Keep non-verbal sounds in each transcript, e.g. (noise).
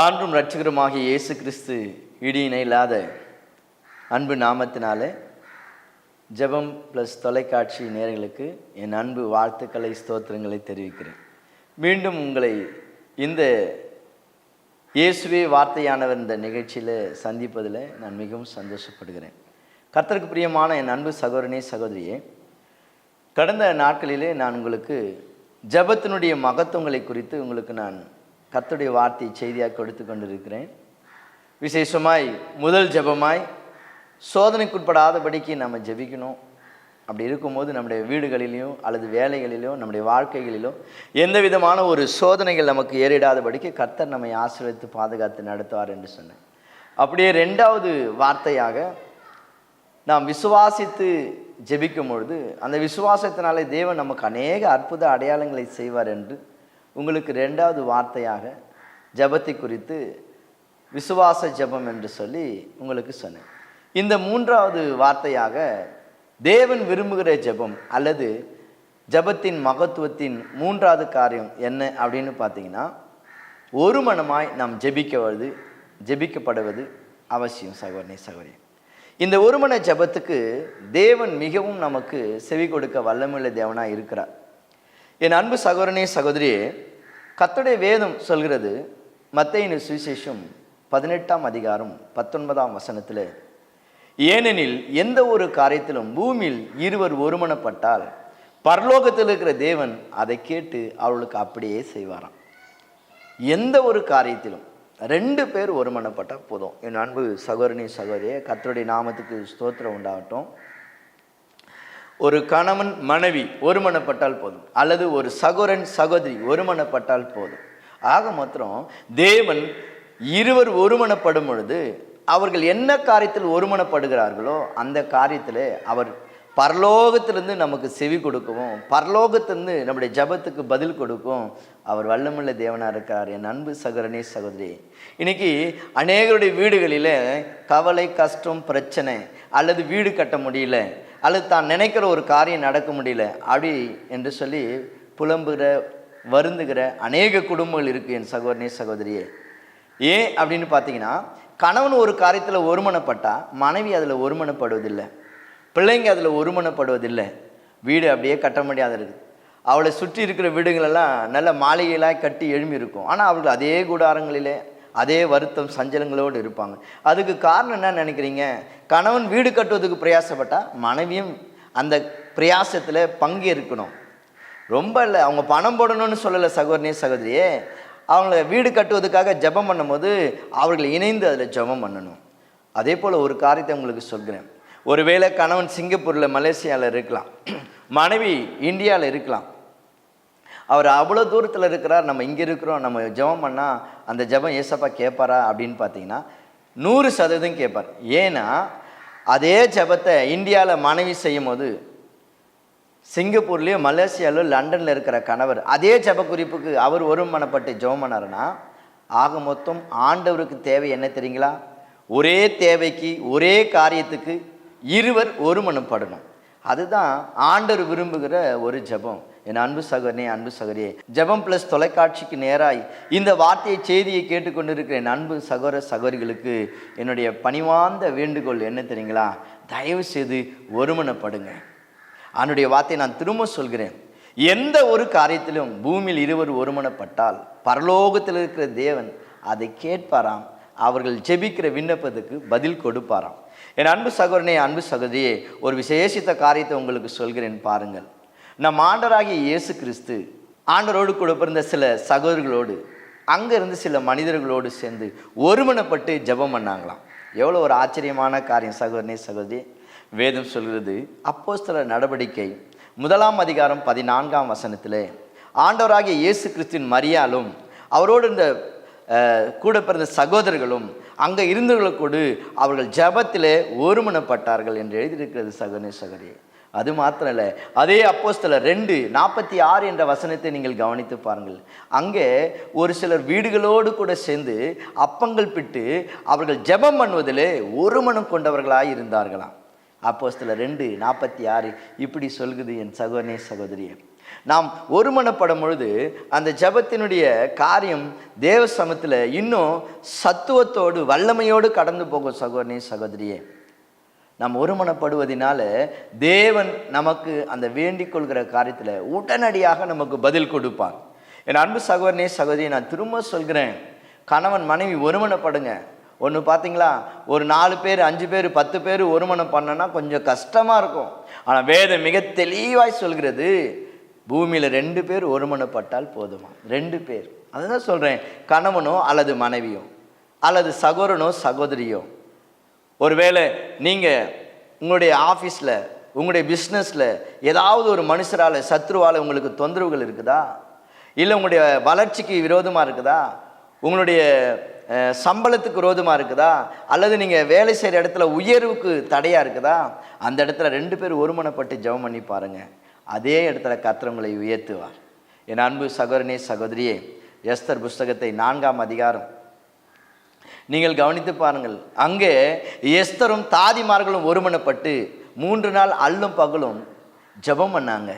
ஆண்டும் ரட்சகருமாகிய இயேசு கிறிஸ்து இடியினை இல்லாத அன்பு நாமத்தினாலே ஜெபம் ப்ளஸ் தொலைக்காட்சி நேரங்களுக்கு என் அன்பு வாழ்த்துக்களை ஸ்தோத்திரங்களை தெரிவிக்கிறேன். மீண்டும் உங்களை இந்த இயேசுவே வார்த்தையானவர் இந்த நிகழ்ச்சியில் சந்திப்பதில் நான் மிகவும் சந்தோஷப்படுகிறேன். கர்த்தருக்கு பிரியமான என் அன்பு சகோதரனே சகோதரியே கடந்த நாட்களிலே நான் உங்களுக்கு ஜெபத்தினுடைய மகத்துவங்களை குறித்து உங்களுக்கு நான் கத்துடைய வார்த்தை செய்தியாக கொடுத்து கொண்டிருக்கிறேன். விசேஷமாய் முதல் ஜெபமாய் சோதனைக்குட்படாதபடிக்கு நம்ம ஜெபிக்கணும். அப்படி இருக்கும்போது நம்முடைய வீடுகளிலையும் அல்லது வேலைகளிலோ நம்முடைய வாழ்க்கைகளிலோ எந்த விதமான ஒரு சோதனைகள் நமக்கு ஏறிடாதபடிக்கு கர்த்தர் நம்மை ஆசிரியத்து பாதுகாத்து நடத்துவார் என்று சொன்னேன். அப்படியே ரெண்டாவது வார்த்தையாக நாம் விசுவாசித்து ஜெபிக்கும் பொழுது அந்த விசுவாசத்தினாலே தேவன் நமக்கு அநேக அற்புத அடையாளங்களை செய்வார் என்று உங்களுக்கு ரெண்டாவது வார்த்தையாக ஜெபத்தை குறித்து விசுவாச ஜெபம் என்று சொல்லி உங்களுக்கு சொன்னேன். இந்த மூன்றாவது வார்த்தையாக தேவன் விரும்புகிற ஜெபம் அல்லது ஜெபத்தின் மகத்துவத்தின் மூன்றாவது காரியம் என்ன அப்படின்னு பார்த்தீங்கன்னா ஒரு மனமாய் நாம் ஜெபிக்கவது ஜெபிக்கப்படுவது அவசியம் சகோதரனே சகோதரி. இந்த ஒருமன ஜெபத்துக்கு தேவன் மிகவும் நமக்கு செவி கொடுக்க வல்லமுள்ள தேவனாக இருக்கிறார். என் அன்பு சகோதரனே சகோதரியே கத்துடைய வேதம் சொல்கிறது மத்தையின் சுவிசேஷம் பதினெட்டாம் அதிகாரம் பத்தொன்பதாம் வசனத்தில் ஏனெனில் எந்த ஒரு காரியத்திலும் பூமியில் இருவர் ஒருமனப்பட்டால் பரலோகத்தில் இருக்கிற தேவன் அதை கேட்டு அவளுக்கு அப்படியே செய்வாராம். எந்த ஒரு காரியத்திலும் ரெண்டு பேர் ஒருமனப்பட்டால் போதும். என் அன்பு சகோதரனி சகோதரியே கத்தருடைய நாமத்துக்கு ஸ்தோத்திரம் உண்டாகட்டும். ஒரு கணவன் மனைவி ஒருமனப்பட்டால் போதும். அல்லது ஒரு சகோதரன் சகோதரி ஒருமனப்பட்டால் போதும். ஆக மாத்திரம் தேவன் இருவர் ஒருமனப்படும் பொழுது அவர்கள் என்ன காரியத்தில் ஒருமனப்படுகிறார்களோ அந்த காரியத்தில் அவர் பரலோகத்திலிருந்து நமக்கு செவி கொடுக்கவும் பரலோகத்திலிருந்து நம்முடைய ஜபத்துக்கு பதில் கொடுக்கும் அவர் வல்லமுள்ள தேவனாக இருக்கிறார். என் அன்பு சகோதரனே சகோதரி இன்னைக்கு அநேகருடைய வீடுகளில் கவலை கஷ்டம் பிரச்சனை அல்லது வீடு கட்ட முடியல. அல்லது தான் நினைக்கிற ஒரு காரியம் நடக்க முடியல. அப்படி என்று சொல்லி புலம்புகிற வருந்துகிற அநேக குடும்பங்கள் இருக்குது என் சகோதரனே சகோதரியே. ஏன் அப்படின்னு பார்த்தீங்கன்னா கணவன் ஒரு காரியத்தில் ஒருமனப்பட்டால் மனைவி அதில் ஒருமனப்படுவதில்லை. பிள்ளைங்க அதில் ஒருமனப்படுவதில்லை. வீடு அப்படியே கட்ட முடியாத இருக்குது அவளை சுற்றி இருக்கிற வீடுகளெல்லாம் நல்ல மாளிகையெல்லாம் கட்டி எழும்பி இருக்கும் ஆனால் அவர்கள் அதே கூடாரங்களிலே அதே வருத்தம் சஞ்சலங்களோடு இருப்பாங்க. அதுக்கு காரணம் என்ன நினைக்கிறீங்க? கணவன் வீடு கட்டுவதுக்கு பிரயாசப்பட்டால் மனைவியும் அந்த பிரயாசத்தில் பங்கேற்கணும் ரொம்ப இல்லை அவங்க பணம் போடணும்னு சொல்லலை சகோதரனே சகோதரியே. அவங்கள வீடு கட்டுவதுக்காக ஜெபம் பண்ணும்போது அவர்கள் இணைந்து அதில் ஜெபம் பண்ணணும். அதே போல் ஒரு காரியத்தை உங்களுக்கு சொல்கிறேன். ஒருவேளை கணவன் சிங்கப்பூரில் மலேசியாவில் இருக்கலாம். மனைவி இந்தியாவில் இருக்கலாம். அவர் அவ்வளோ தூரத்தில் இருக்கிறார் நம்ம இங்கே இருக்கிறோம் நம்ம ஜெபம் பண்ணால் அந்த ஜெபம் ஏசப்பா கேட்பாரா அப்படின்னு பார்த்தீங்கன்னா நூறு சதவீதம் கேட்பார். ஏன்னா அதே ஜெபத்தை இந்தியாவில் மனைவி செய்யும் போது சிங்கப்பூர்லேயோ மலேசியாவிலோ லண்டனில் இருக்கிற கணவர் அதே ஜப குறிப்புக்கு அவர் ஒருமனப்பட்டு ஜெபம் பண்ணாருன்னா ஆக மொத்தம் ஆண்டவருக்கு தேவை என்ன தெரியுங்களா? ஒரே தேவைக்கு ஒரே காரியத்துக்கு இருவர் ஒருமனப்படணும். அதுதான் ஆண்டவர் விரும்புகிற ஒரு ஜெபம். என் அன்பு சகோதரனே அன்பு சகோதரியே ஜெபம் ப்ளஸ் தொலைக்காட்சிக்கு நேராய் இந்த வார்த்தையை செய்தியை கேட்டுக்கொண்டிருக்கிற என் அன்பு சகோதர சகோதரிகளுக்கு என்னுடைய பணிவார்ந்த வேண்டுகோள் என்ன தெரியுங்களா? தயவு செய்து ஒருமனப்படுங்க. அவனுடைய வார்த்தையை நான் திரும்ப சொல்கிறேன். எந்த ஒரு காரியத்திலும் பூமியில் இருவர் ஒருமனப்பட்டால் பரலோகத்தில் இருக்கிற தேவன் அதை கேட்பாராம். அவர்கள் ஜெபிக்கிற விண்ணப்பத்துக்கு பதில் கொடுப்பாராம். என் அன்பு சகோதரனே அன்பு சகோதரியே ஒரு விசேஷித்த காரியத்தை உங்களுக்கு சொல்கிறேன் பாருங்கள். நம் ஆண்டராகிய இயேசு கிறிஸ்து ஆண்டரோடு கூட பிறந்த சில சகோதரர்களோடு அங்கேருந்து சில மனிதர்களோடு சேர்ந்து ஒருமனப்பட்டு ஜெபம் பண்ணாங்களாம். எவ்வளோ ஒரு ஆச்சரியமான காரியம் சகோதரனே சகோதரி. வேதம் சொல்கிறது அப்போஸ்தல நடவடிக்கை முதலாம் அதிகாரம் பதினான்காம் வசனத்தில் ஆண்டவராகிய இயேசு கிறிஸ்துவின் மரியாலும் அவரோடு இந்த கூட பிறந்த சகோதரர்களும் அங்கே இருந்தவர்களோடு அவர்கள் ஜபத்தில் ஒருமனப்பட்டார்கள் என்று எழுதியிருக்கிறது சகோதரி சகோதரி. அது மாத்திரம் இல்லை அதே அப்போஸ்தல ரெண்டு நாற்பத்தி ஆறு என்ற வசனத்தை நீங்கள் கவனித்து பாருங்கள். அங்கே ஒரு சிலர் வீடுகளோடு கூட சேர்ந்து அப்பங்கள் பிட்டு அவர்கள் ஜெபம் பண்ணுவதிலே ஒரு மனம் கொண்டவர்களாக இருந்தார்களாம். அப்போஸ்தல ரெண்டு நாற்பத்தி ஆறு இப்படி சொல்குது என் சகோதரனே சகோதரியே. நாம் ஒருமனப்படும் பொழுது அந்த ஜெபத்தினுடைய காரியம் தேவ சமத்தில் இன்னும் சத்துவத்தோடு வல்லமையோடு கடந்து போகும் சகோதரனே சகோதரியே. நாம் ஒருமனப்படுவதனால தேவன் நமக்கு அந்த வேண்டிக் கொள்கிற காரியத்தில் உடனடியாக நமக்கு பதில் கொடுப்பான் என் அன்பு சகோதரனே சகோதரி நான் திரும்ப சொல்கிறேன். கணவன் மனைவி ஒருமனப்படுங்க. ஒன்று பார்த்தீங்களா ஒரு நாலு பேர் அஞ்சு பேர் பத்து பேர் ஒருமனம் பண்ணனா கொஞ்சம் கஷ்டமாக இருக்கும். ஆனால் வேதம் மிக தெளிவாய் சொல்கிறது பூமியில் ரெண்டு பேர் ஒருமனப்பட்டால் போதுமா? ரெண்டு பேர். அதுதான் சொல்கிறேன் கணவனோ அல்லது மனைவியோ அல்லது சகோதரனோ சகோதரியோ ஒருவேளை நீங்கள் உங்களுடைய ஆஃபீஸில் உங்களுடைய பிஸ்னஸில் ஏதாவது ஒரு மனுஷரால் சத்ருவால் உங்களுக்கு தொந்தரவுகள் இருக்குதா? இல்லை உங்களுடைய வளர்ச்சிக்கு விரோதமாக இருக்குதா? உங்களுடைய சம்பளத்துக்கு விரோதமாக இருக்குதா? அல்லது நீங்கள் வேலை செய்கிற இடத்துல உயர்வுக்கு தடையாக இருக்குதா? அந்த இடத்துல ரெண்டு பேர் ஒருமனப்பட்டு ஜெபம் பண்ணி பாருங்கள் அதே இடத்துல கத்திரங்களை உயர்த்துவார். என் அன்பு சகோதரனே சகோதரியே எஸ்தர் புஸ்தகத்தை நான்காம் அதிகாரம் நீங்கள் கவனித்து பாருங்கள். அங்கே எஸ்தரும் தாதிமார்களும் ஒருமனப்பட்டு மூன்று நாள் அல்லும் பகலும் ஜெபம் பண்ணாங்க.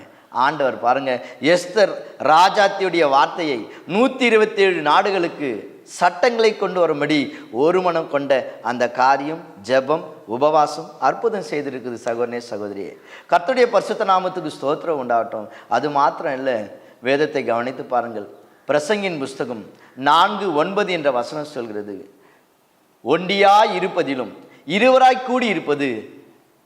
ஆண்டவர் பாருங்க எஸ்தர் ராஜாத்தியுடைய வார்த்தையை நூற்றி இருபத்தேழு நாடுகளுக்கு சட்டங்களை கொண்டு வரும்படி ஒருமனம் கொண்ட அந்த காரியம் ஜெபம் உபவாசம் அற்புதம் செய்திருக்குது சகோதரனே சகோதரியே. கர்த்துடைய பரிசுத்த நாமத்துக்கு ஸ்தோத்திரம் உண்டாகட்டும். அது மாத்திரம் இல்லை வேதத்தை கவனித்து பாருங்கள். பிரசங்கின் புஸ்தகம் நான்கு ஒன்பது என்ற வசனம் சொல்கிறது. ஒண்டியாய் இருப்பதிலும் இருவராய் கூடி இருப்பது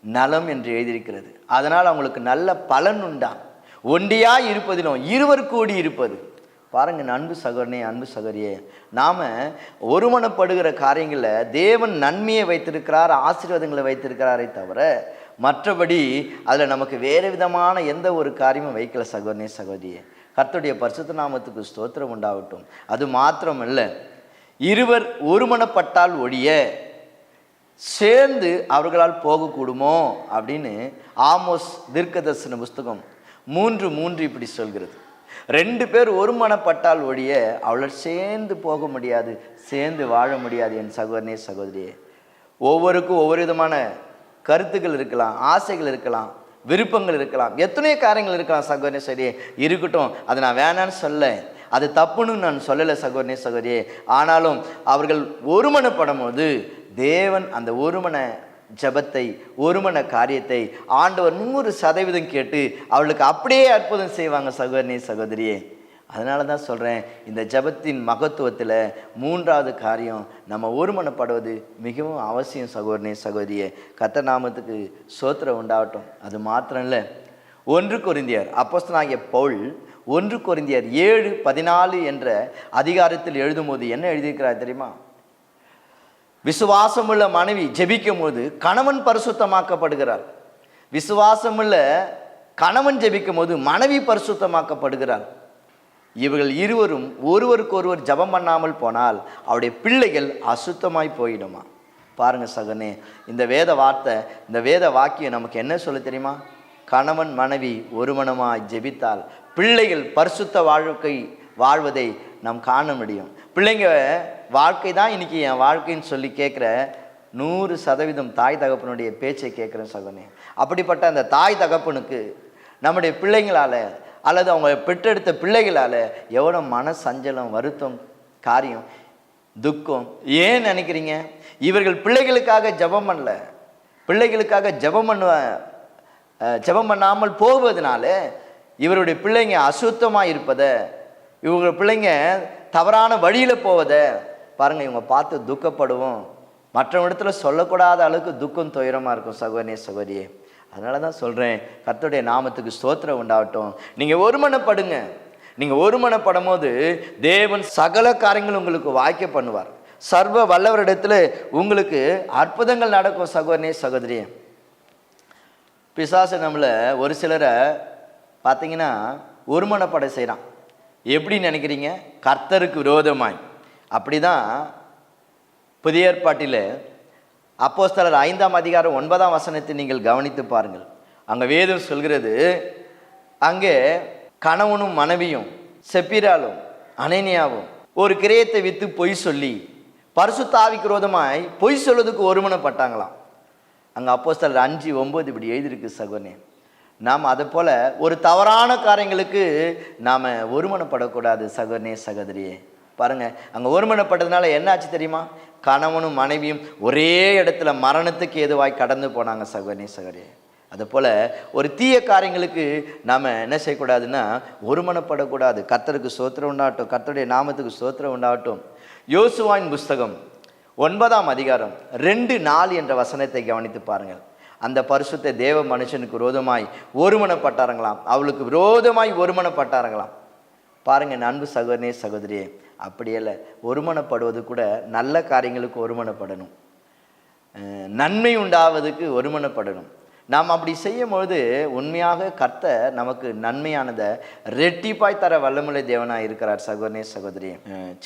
நலம் என்று எழுதியிருக்கிறது. அதனால் அவங்களுக்கு நல்ல பலன் உண்டாம் ஒண்டியாய் இருப்பதிலும் இருவர் கூடி இருப்பது பாருங்க அன்பு சகோதரனே அன்பு சகோதரியே நாம் ஒருமனப்படுகிற காரியங்களில் தேவன் நன்மையை வைத்திருக்கிறார் ஆசீர்வாதங்களை வைத்திருக்கிறாரே தவிர மற்றபடி அதில் நமக்கு வேறு விதமான எந்த ஒரு காரியமும் வைக்கல சகோதரனே சகோதரியே. கர்த்தருடைய பரிசுத்த நாமத்துக்கு ஸ்தோத்திரம் உண்டாகட்டும். அது மாத்திரமல்ல இருவர் ஒருமனப்பட்டால் ஒழிய சேர்ந்து அவர்களால் போகக்கூடுமோ அப்படின்னு ஆமோஸ் தீர்க்கதர்சன புஸ்தகம் மூன்று மூன்று இப்படி சொல்கிறது. ரெண்டு பேர் ஒருமனப்பட்டால் ஒழிய அவளை சேர்ந்து போக முடியாது சேர்ந்து வாழ முடியாது என் சகோதரனே சகோதரியே. ஒவ்வொருக்கும் ஒவ்வொரு விதமான கருத்துக்கள் இருக்கலாம் ஆசைகள் இருக்கலாம் விருப்பங்கள் இருக்கலாம் எத்தனையோ காரியங்கள் இருக்கலாம் சகோதரனே சரி இருக்கட்டும் அதை நான் வேணான்னு சொல்ல. அது தப்புன்னு நான் சொல்லலை சகோதரனே சகோதரியே. ஆனாலும் அவர்கள் ஒருமனப்படும் போது தேவன் அந்த ஒருமன ஜெபத்தை ஒருமன காரியத்தை ஆண்டவர் நூறு சதவீதம் கேட்டு அவளுக்கு அப்படியே அற்புதம் செய்வாங்க சகோதரனே சகோதரியே. அதனால தான் சொல்கிறேன் இந்த ஜெபத்தின் மகத்துவத்தில் மூன்றாவது காரியம் நம்ம ஒருமனப்படுவது மிகவும் அவசியம் சகோதரனே சகோதரியே. கத்த நாமத்துக்கு சோத்திரம் உண்டாகட்டும். அது மாத்திரம் இல்லை ஒன்று கொரிந்தியர் அப்போஸ்தனாகிய பவுல் ஒன்று கொரிந்தியர் ஏழு பதினாலு என்ற அதிகாரத்தில் எழுதும்போது என்ன எழுதியிருக்கிறார் தெரியுமா? விசுவாசமுள்ள மனைவி ஜெபிக்கும் போது கணவன் பரிசுத்தமாக்கப்படுகிறார். விசுவாசமுள்ள கணவன் ஜெபிக்கும் போது மனைவி பரிசுத்தமாக்கப்படுகிறார். இவர்கள் இருவரும் ஒருவருக்கொருவர் ஜெபம் பண்ணாமல் போனால் அவருடைய பிள்ளைகள் அசுத்தமாய் போயிடுமா? பாருங்கள் சகனே இந்த வேத வார்த்தை இந்த வேத வாக்கியம் நமக்கு என்ன சொல்ல தெரியுமா? கணவன் மனைவி ஒருமனமாய் ஜெபித்தால் பிள்ளைகள் பரிசுத்த வாழ்க்கை வாழ்வதை நாம் காண முடியும். பிள்ளைங்க வாழ்க்கை தான் இன்றைக்கி என் வாழ்க்கைன்னு சொல்லி கேட்குற நூறு சதவீதம் தாய் தகப்பனுடைய பேச்சை கேட்குறேன் சகனே அப்படிப்பட்ட அந்த தாய் தகப்பனுக்கு நம்முடைய பிள்ளைங்களால் அல்லது அவங்க பெற்றெடுத்த பிள்ளைகளால் எவ்வளோ மன சஞ்சலம் வருத்தம் காரியம் துக்கம் ஏன் நினைக்கிறீங்க? இவர்கள் பிள்ளைகளுக்காக ஜெபம் பண்ணல. பிள்ளைகளுக்காக ஜெபம் பண்ணுவேன் ஜபம் பண்ணாமல் போவதனால இவருடைய பிள்ளைங்க அசுத்தமாக இருப்பதை இவங்க பிள்ளைங்க தவறான வழியில் போவதை பாருங்கள் இவங்க பார்த்து துக்கப்படுவோம். மற்றவங்களிடத்துல சொல்லக்கூடாத அளவுக்கு துக்கம் துயரமாக இருக்கும் சகோதரனே சகோதரியே. அதனால தான் சொல்கிறேன் கர்த்தருடைய நாமத்துக்கு ஸ்தோத்திரம் உண்டாகட்டும். நீங்கள் ஒருமனப்படுங்க. நீங்கள் ஒருமனப்படும் போது தேவன் சகல காரியங்களும் உங்களுக்கு வாய்க்க பண்ணுவார். சர்வ வல்லவரிடத்தில் உங்களுக்கு அற்புதங்கள் நடக்கும் சகோதரனே சகோதரியே. பிசாசு நம்மளை ஒரு சிலரை பார்த்தீங்கன்னா ஒருமனப்படை செய்கிறான் எப்படி நினைக்கிறீங்க? கர்த்தருக்கு விரோதமாய். அப்படி தான் புதிய ஏற்பாட்டில் அப்போஸ்தலர் ஐந்தாம் அதிகாரம் ஒன்பதாம் வசனத்தை நீங்கள் கவனித்து பாருங்கள். அங்கே வேதம் சொல்கிறது அங்கே கணவனும் மனைவியும் செப்பிராலும் அனேனியாவும் ஒரு கிரயத்தை விற்று பொய் சொல்லி பரிசுத்தாவிக்கு விரோதமாய் பொய் சொல்வதுக்கு ஒருமனப்பட்டாங்களாம். அங்கே அப்போஸ்தலர் அஞ்சு ஒம்பது இப்படி எழுதியிருக்கு சகோனே நாம் அதை போல் ஒரு தவறான காரியங்களுக்கு நாம் ஒருமனப்படக்கூடாது சகோனே சகோதரியே. பாருங்கள் அங்கே ஒருமனப்பட்டதுனால என்னாச்சு தெரியுமா? கணவனும் மனைவியும் ஒரே இடத்துல மரணத்துக்கு ஏதுவாய் கடந்து போனாங்க சகோனே சகோதரியே. அதுபோல் ஒரு தீய காரியங்களுக்கு நாம் என்ன செய்யக்கூடாதுன்னா ஒருமனப்படக்கூடாது. கர்த்தருக்கு சோத்திரம் உண்டாகட்டும் கர்த்தருடைய நாமத்துக்கு சோத்திரம் உண்டாகட்டும். யோசுவாயின் புஸ்தகம் ஒன்பதாம் அதிகாரம் ரெண்டு நாள் என்ற வசனத்தை கவனித்து பாருங்கள். அந்த பரிசுத்த தேவ மனுஷனுக்கு விரோதமாய் ஒருமனப்பட்டாருங்களாம் அவளுக்கு விரோதமாய் ஒருமனப்பட்டாருங்களாம் பாருங்கள் அன்பு சகோதரனே சகோதரியே அப்படியல்ல ஒருமனப்படுவது கூட நல்ல காரியங்களுக்கு ஒருமனப்படணும். நன்மை உண்டாவதுக்கு ஒருமனப்படணும். நாம் அப்படி செய்யும் பொழுது உண்மையாக கர்த்தர் நமக்கு நன்மையானதை ரெட்டிப்பாய் தர வல்லமுறை தேவனாக இருக்கிறார் சகோதரனே சகோதரி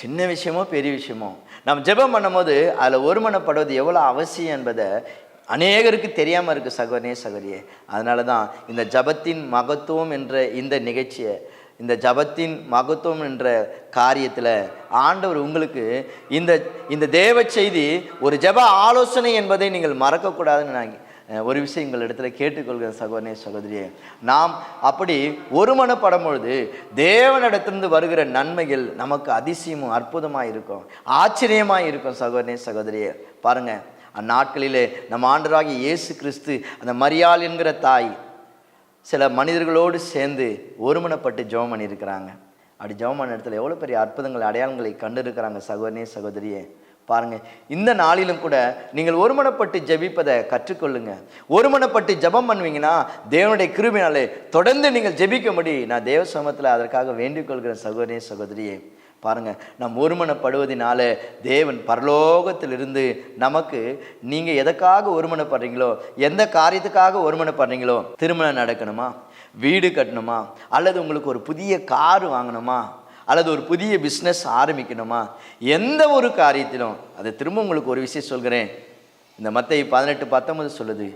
சின்ன விஷயமோ பெரிய விஷயமோ. நம்ம ஜெபம் பண்ணும்போது அதில் ஒருமனப்படுவது எவ்வளோ அவசியம் என்பதை அநேகருக்கு தெரியாமல் இருக்குது சகோதரனே சகோதரியே. அதனால தான் இந்த ஜபத்தின் மகத்துவம் என்ற இந்த நிகழ்ச்சியை இந்த ஜபத்தின் மகத்துவம் என்ற காரியத்தில் ஆண்டவர் உங்களுக்கு இந்த இந்த தேவ செய்தி ஒரு ஜப ஆலோசனை என்பதை நீங்கள் மறக்கக்கூடாதுன்னு நான் ஒரு விஷயம் எங்கள் இடத்துல கேட்டுக்கொள்கிற சகோதரனே சகோதரியே நாம் அப்படி ஒருமனப்படும் பொழுது தேவனிடத்திலிருந்து வருகிற நன்மைகள் நமக்கு அதிசயமும் அற்புதமாக இருக்கும் ஆச்சரியமாக இருக்கும் சகோதரனே சகோதரியே. பாருங்கள் அந்நாட்களிலே நம் ஆண்டராகி இயேசு கிறிஸ்து அந்த மரியாள் என்கிற தாய் சில மனிதர்களோடு சேர்ந்து ஒருமனப்பட்டு ஜெபம் பண்ணியிருக்கிறாங்க. அப்படி ஜெபம் பண்ண இடத்துல எவ்வளோ பெரிய அற்புதங்கள் அடையாளங்களை கண்டிருக்கிறாங்க சகோதரனே சகோதரியே. பாருங்க இந்த நாளிலும் கூட நீங்கள் ஒருமனப்பட்டு ஜெபிப்பதை கற்றுக்கொள்ளுங்க. ஒருமனப்பட்டு ஜெபம் பண்ணுவீங்கன்னா தேவனுடைய கிருபினாலே தொடர்ந்து நீங்கள் ஜெபிக்கும்படி நான் தேவ சமத்தில் அதற்காக வேண்டிக் கொள்கிறேன் சகோதரே சகோதரியே பாருங்க நம் ஒருமனப்படுவதினால தேவன் பரலோகத்திலிருந்து நமக்கு நீங்கள் எதற்காக ஒருமனப்படுறீங்களோ எந்த காரியத்துக்காக ஒருமனப்படுறீங்களோ திருமணம் நடக்கணுமா? வீடு கட்டணுமா? அல்லது உங்களுக்கு ஒரு புதிய கார் வாங்கணுமா? அல்லது ஒரு புதிய பிஸ்னஸ் ஆரம்பிக்கணுமா? எந்த ஒரு காரியத்திலும் அதை திரும்ப உங்களுக்கு ஒரு விஷயம் சொல்கிறேன். இந்த மத்தை பதினெட்டு பத்தொன்பது சொல்லுது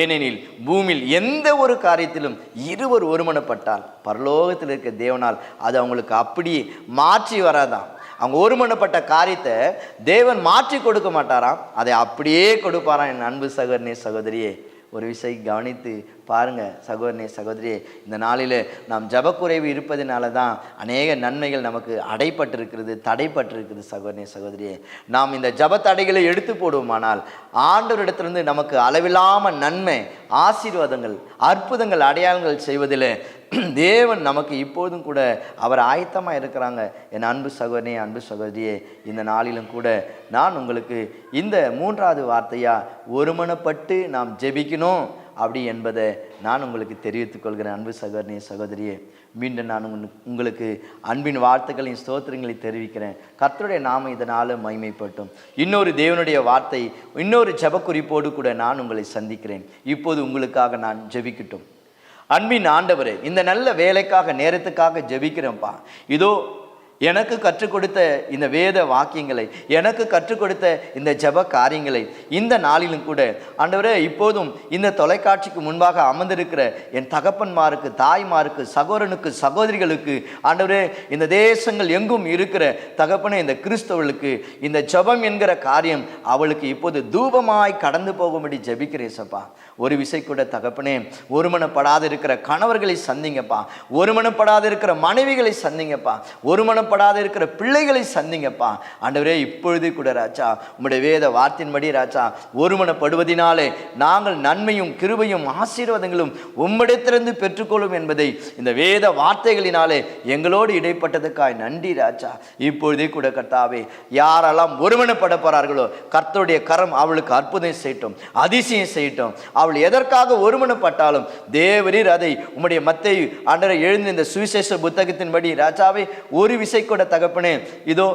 ஏனெனில் பூமியில் எந்த ஒரு காரியத்திலும் இருவர் ஒருமனப்பட்டால் பரலோகத்தில் இருக்க தேவனால் அது அவங்களுக்கு அப்படியே மாற்றி வராதான் அவங்க ஒருமனப்பட்ட காரியத்தை தேவன் மாற்றி கொடுக்க மாட்டாராம். அதை அப்படியே கொடுப்பாராம். என் அன்பு சகோதரனே சகோதரியே ஒரு விஷயம் கவனித்து பாருங்க சகோதரனே சகோதரியே இந்த நாளில் நாம் ஜபக்குறைவு இருப்பதனால தான் அநேக நன்மைகள் நமக்கு அடைப்பட்டிருக்கிறது தடைப்பட்டிருக்கிறது சகோதரனே சகோதரியே. நாம் இந்த ஜப தடைகளை எடுத்து போடுவோமானால் ஆண்டவரிடத்திலிருந்து நமக்கு அளவில்லாமல் நன்மை ஆசீர்வாதங்கள் அற்புதங்கள் அடையாளங்கள் செய்வதில் (clears throat) தேவன் நமக்கு இப்போதும் கூட அவர் ஆயத்தமாக இருக்கிறாங்க. என் அன்பு சகோதரனே அன்பு சகோதரியே இந்த நாளிலும் கூட நான் உங்களுக்கு இந்த மூன்றாவது வார்த்தையாக ஒருமனப்பட்டு நாம் ஜெபிக்கணும். அப்படி என்பதை நான் உங்களுக்கு தெரிவித்துக் கொள்கிறேன். அன்பு சகோதரனே சகோதரியே மீண்டும் நான் உங்களுக்கு அன்பின் வார்த்தைகளையும் ஸ்தோத்திரங்களை தெரிவிக்கிறேன். கர்த்தருடைய நாம இதனால் மகிமைப்பட்டும். இன்னொரு தேவனுடைய வார்த்தை இன்னொரு ஜபக்குறிப்போடு கூட நான் உங்களை சந்திக்கிறேன். இப்போது உங்களுக்காக நான் ஜெபிக்கட்டும். அன்பின் ஆண்டவரே இந்த நல்ல வேலைக்காக நேரத்துக்காக ஜெபிக்கிறேன்ப்பா. இதோ எனக்கு கற்றுக் கொடுத்த இந்த வேத வாக்கியங்களை எனக்கு கற்றுக் கொடுத்த இந்த ஜெப காரியங்களை இந்த நாளிலும் கூட ஆண்டவரே இப்போதும் இந்த தொலைக்காட்சிக்கு முன்பாக அமர்ந்திருக்கிற என் தகப்பன்மாருக்கு தாய்மாருக்கு சகோதரனுக்கு சகோதரிகளுக்கு ஆண்டவரே இந்த தேசங்கள் எங்கும் இருக்கிற தகப்பனே இந்த கிறிஸ்தவர்களுக்கு இந்த ஜெபம் என்கிற காரியம் அவளுக்கு இப்போது தூபமாய் கடந்து போகும்படி ஜபிக்கிறேன் சப்பா. ஒரு விசை கூட தகப்பனே ஒருமனப்படாது இருக்கிற கணவர்களை சந்திங்கப்பா. ஒருமனப்படாது இருக்கிற மனைவிகளை சந்திங்கப்பா. ஒருமனப்படாது இருக்கிற பிள்ளைகளை சந்திங்கப்பா. ஆண்டவரே இப்பொழுது கூட ராஜா உங்களுடைய வேத வார்த்தையின்படி ராஜா ஒருமனப்படுவதினாலே நாங்கள் நன்மையும் கிருபையும் ஆசீர்வாதங்களும் உம்மிடத்திலிருந்து பெற்றுக்கொள்ளும் என்பதை இந்த வேத வார்த்தைகளினாலே எங்களோடு இடைப்பட்டதுக்காய் நன்றி ராஜா. இப்பொழுதே கூட கர்த்தாவே யாரெல்லாம் ஒருமனப்பட போறார்களோ கர்த்தருடைய கரம் அவளுக்கு அற்புதம் செய்யட்டும் அதிசயம் செய்யட்டும். அவள் எதற்காக ஒருமனப்பட்டாலும் தேவரீர் அதை உம்முடைய மத்தை அன்றரை எழுந்த இந்த சுவிசேஷ புத்தகத்தின்படி ராஜாவை ஒரு விசை கூட தகப்பனே இதோ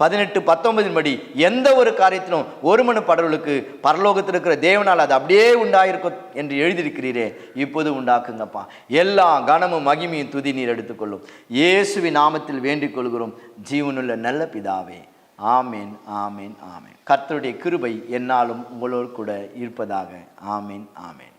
பதினெட்டு பத்தொன்பதின் படி எந்த ஒரு காரியத்திலும் ஒருமனு படவுளுக்கு பரலோகத்தில் இருக்கிற தேவனால் அது அப்படியே உண்டாயிருக்கும் என்று எழுதியிருக்கிறீரே இப்போது உண்டாக்குங்கப்பா. எல்லா கனமும் மகிமையும் துதி நீர் எடுத்துக்கொள்ளும். இயேசுவின் நாமத்தில் வேண்டிக் கொள்கிறோம். ஜீவனுள்ள நல்ல பிதாவே. ஆமேன் ஆமேன் ஆமேன். கர்த்தருடைய கிருபை என்னாலும் உங்களோடு கூட இருப்பதாக. ஆமேன் ஆமேன்.